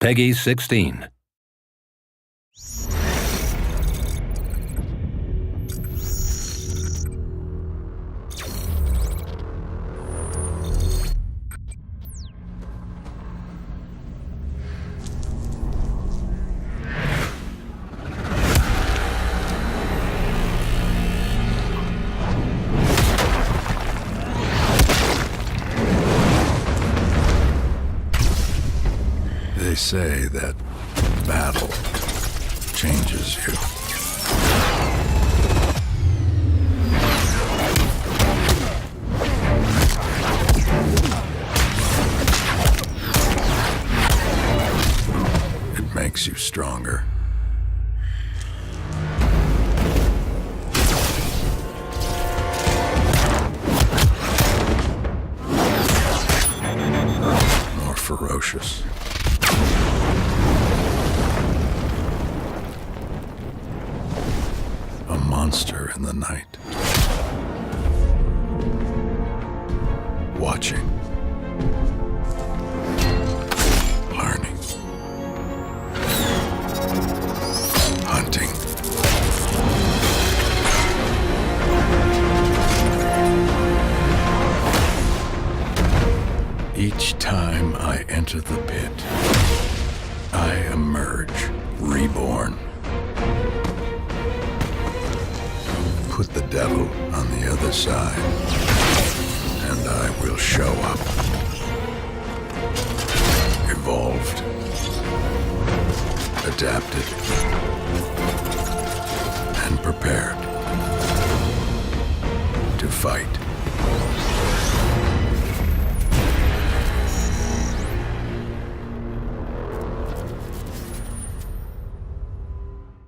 Peggy 16. They say that battle changes you. It makes you stronger. More ferocious. A monster in the night. Watching. Each time I enter the pit, I emerge reborn. Put the devil on the other side, and I will show up. Evolved, adapted, and prepared to fight.